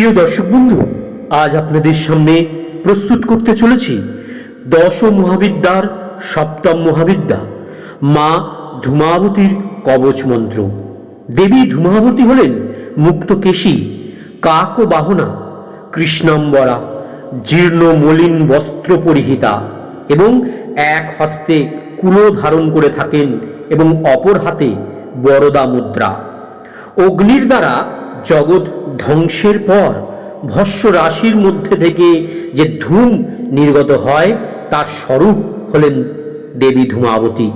প্রিয় দর্শক বন্ধু, আজ আপনাদের সামনে প্রস্তুত করতে চলেছি দশ মহাবিদ্যার সপ্তম মহাবিদ্যা, মা ধূমাবতীর কবচ মন্ত্র। দেবী ধূমাবতী হলেন মুক্তকেশী কাক ও বাহনা কৃষ্ণাম্বরা, জীর্ণ মলিন বস্ত্র পরিহিতা এবং এক হস্তে কুলো ধারণ করে থাকেন এবং অপর হাতে বরদা মুদ্রা অগ্নির দ্বারা জগৎ ধ্বংসের পর ভস্য রাশির মধ্যে থেকে যে ধূম নির্গত হয়, তার স্বরূপ হলেন দেবী ধূমাবতী।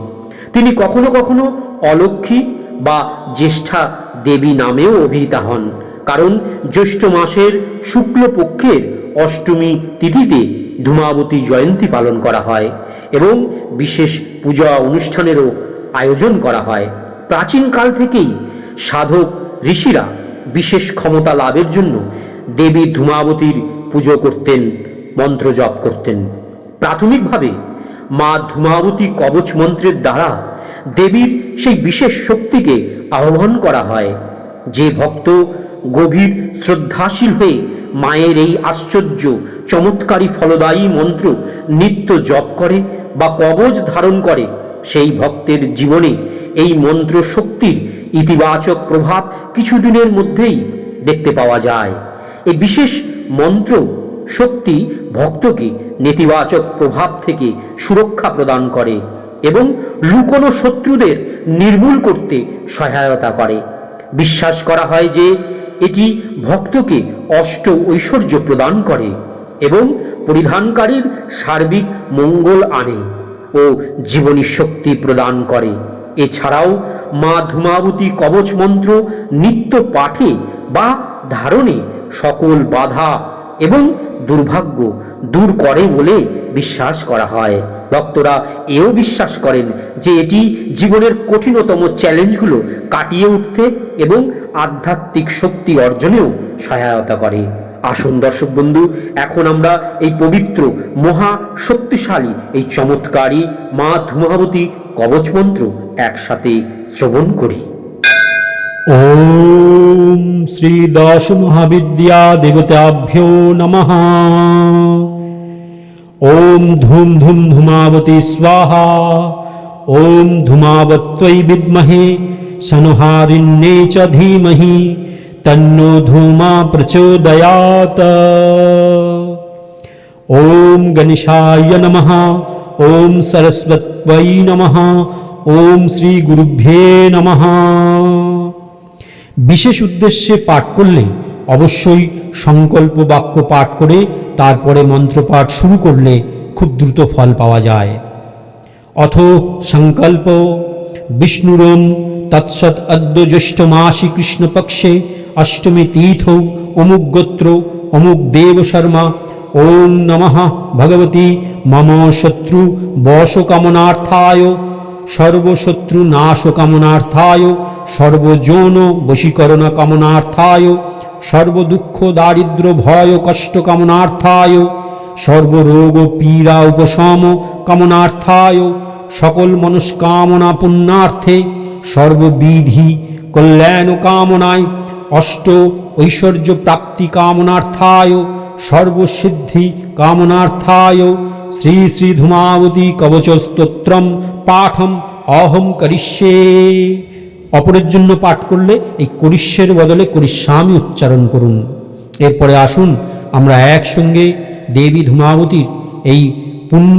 তিনি কখনো কখনো অলক্ষ্মী বা জ্যেষ্ঠা দেবী নামেও অভিহিতা হন। কারণ জ্যৈষ্ঠ মাসের শুক্লপক্ষের অষ্টমী তিথিতে ধূমাবতী জয়ন্তী পালন করা হয় এবং বিশেষ পূজা অনুষ্ঠানেরও আয়োজন করা হয়। প্রাচীনকাল থেকেই সাধক ঋষিরা বিশেষ ক্ষমতা লাভের জন্য দেবী ধূমাবতীর পুজো করতেন, মন্ত্র জপ করতেন। প্রাথমিকভাবে মা ধূমাবতী কবচ মন্ত্রের দ্বারা দেবীর সেই বিশেষ শক্তিকে আহ্বান করা হয়। যে ভক্ত গভীর শ্রদ্ধাশীল হয়ে মায়ের এই আশ্চর্য, চমৎকারী ফলদায়ী মন্ত্র নিত্য জপ করে বা কবচ ধারণ করে, সেই ভক্তের জীবনে এই মন্ত্র শক্তির ইতিবাচক প্রভাব কিছুদিনের মধ্যেই দেখতে পাওয়া যায়। এই বিশেষ মন্ত্র শক্তি ভক্তকে নেতিবাচক প্রভাব থেকে সুরক্ষা প্রদান করে এবং লুকোনো শত্রুদের নির্মূল করতে সহায়তা করে। বিশ্বাস করা হয় যে এটি ভক্তকে অষ্ট ঐশ্বর্য প্রদান করে এবং পরিধানকারীর সার্বিক মঙ্গল আনে ও জীবনী শক্তি প্রদান করে। এছাড়াও মা ধূমাবতী কবচ মন্ত্র, নিত্য পাঠে বা ধারণে সকল বাধা এবং দুর্ভাগ্য দূর করে বলে বিশ্বাস করা হয়। ভক্তরা এও বিশ্বাস করেন যে এটি জীবনের কঠিনতম চ্যালেঞ্জগুলো কাটিয়ে উঠতে এবং আধ্যাত্মিক শক্তি অর্জনেও সহায়তা করে। আসুন দর্শক বন্ধু, এখন আমরা এই পবিত্র, মহা শক্তিশালী, এই চমৎকারী মা ধুমাবতী কবচ মন্ত্র একসাথে শ্রবণ করি। ওম শ্রী দশ মহাবিদ্যা দেবতাভ্যো নম। ওম ধুম ধুম ধুমাবতী স্বাহা। ওম ধুমাবত্তৈ বিদ্মহে, সনহারিণ্যে চ ধীমহি। तन्नो धूमा प्रचोदयात् ॐ गणेशाय नमः ॐ सरस्वत्यै नमः ॐ श्रीगुरुभ्ये नमः বিশেষ উদ্দেশ্যে পাঠ করলে অবশ্যই সংকল্প বাক্য পাঠ করে তারপরে মন্ত্রপাঠ শুরু করলে খুব দ্রুত ফল পাওয়া যায় অথ সংকল্প বিষ্ণুরম তৎসৎ অদ্য জ্যৈষ্ঠ মাসি কৃষ্ণপক্ষে অষ্টমী তীর্থ অমুক গোত্র, অমুক দেব শর্মা, ওম নমঃ ভগবতী, মম শত্রু বশকামনার্থায়, সর্বশত্রু নাশ কামনার্থায় সর্বযৌন বশীকরণ কামনার্থায়, সর্বদুঃখ দারিদ্র ভয় কষ্ট কামনার্থায়, সর্বরোগ পীড়া উপশম কামনার্থায়, সকল মনস্কামনা পুণ্যার্থে, সর্ববিধি কল্যাণ কামনায় অষ্ট ঐশ্বর্য প্রাপ্তি কামনার্থায়, সর্বসিদ্ধি কামনার্থায়, শ্রী শ্রী ধূমাবতী কবচস্তোত্রম পাঠম অহম করিষ্যে। অপরের জন্য পাঠ করলে এই করিষ্যের বদলে করিষ্যামি উচ্চারণ করুন। এরপরে আসুন আমরা একসঙ্গে দেবী ধূমাবতীর এই পুণ্য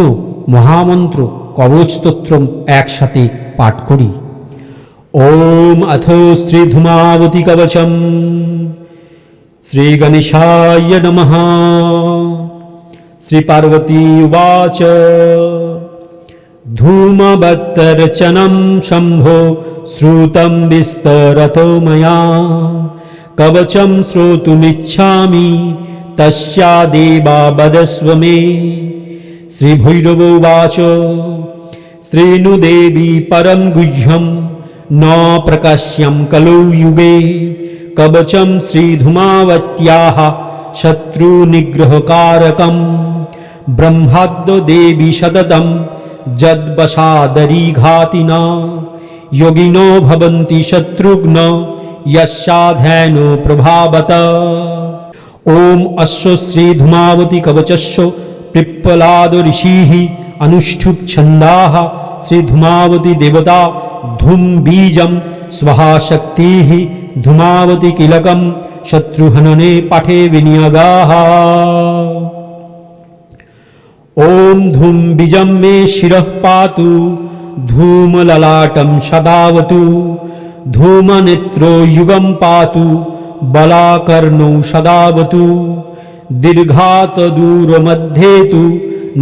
মহামন্ত্র কবচস্তোত্রম একসাথে পাঠ করি। ओम अथो श्री धुमावती कवचम श्री गणेशाय नम। श्री पार्वती उवाच। धूमवत्तर्चनं शंभो श्रुतम विस्तरतो मया। कवचं श्रोतुमिच्छामि, तस्या देवा बदस्व मे। श्रीभैरवोवाच श्रीनुदेवी परम गुह्यम। न प्रकाश्यं कलौ युगे कवचं श्रीधूमावत्याः शत्रुनिग्रहकारकं ब्रह्माद्देवी सततं जद्वशादरीघातिना योगिनो भवन्ति शत्रुघ्न यस्याध्ययनो प्रभावत। ॐ अस्य श्रीधूमावती कवचस्य पिप्पलाद ऋषिः अनुष्ठुप छंदा श्री धूमावती देवता धूम बीजम स्वहा शक्ति धुमावती किलकम शत्रुहनने पाठे विनियगा। ओम धूम बीजम मे शि पातु धूम ललाटम सदावतु धूम नेत्रो युगम पातु, बलाकर्ण सदावतु दीर्घात दूर मध्ये तो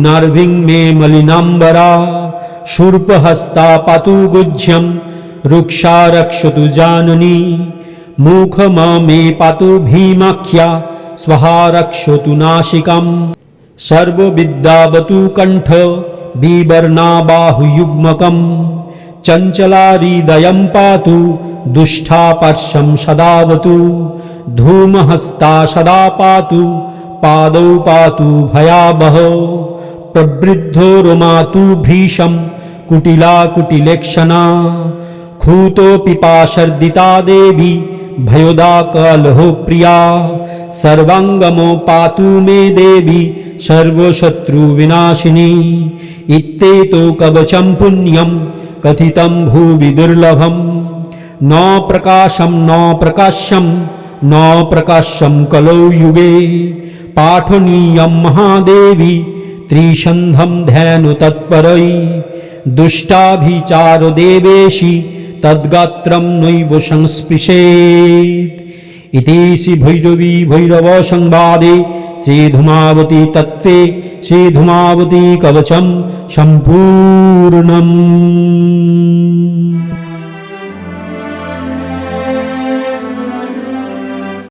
नार्भिं मे मलिनाम्बरा शूर्पहस्ता पातु गुज्यं रुक्षा रक्षतु जाननी मुखमा मे पातु भीमाख्या स्वहा रक्षतु नाशिकम् सर्वविद्यावतु कण्ठ बिवर्णाबाहुयुग्मकम् चञ्चलाहृदयं पातु दुष्टापर्शं सदावतु धूमहस्ता सदा पातु पादौ पातु भयावह, प्रवृद्धो रोमातु भीषं कुटिला कुटिलेक्षणा खूतो पिपाशर्दिता देवी भयोदा कलहो प्रिया, सर्वाङ्गमो पातु मे देवी सर्वशत्रुविनाशिनी इत्येतो कवचं पुण्यं, कथितं भुवि दुर्लभम्। न प्रकाशं, न प्रकाश्यं न प्रकाश्यं कलौ युगे। পাঠনীয়ম মহাদেবী ত্রিসন্ধম ধ্যান তৎপরই দুষ্টাভিচার দেবেশি তদ্গাত্রম নৈব সংস্পৃশেত ইতি শ্রী ভৈরবী ভৈরব সংবাদে শ্রীধুমাবতী তত্ত্বে শ্রীধুমাবতী কবচম সম্পূর্ণম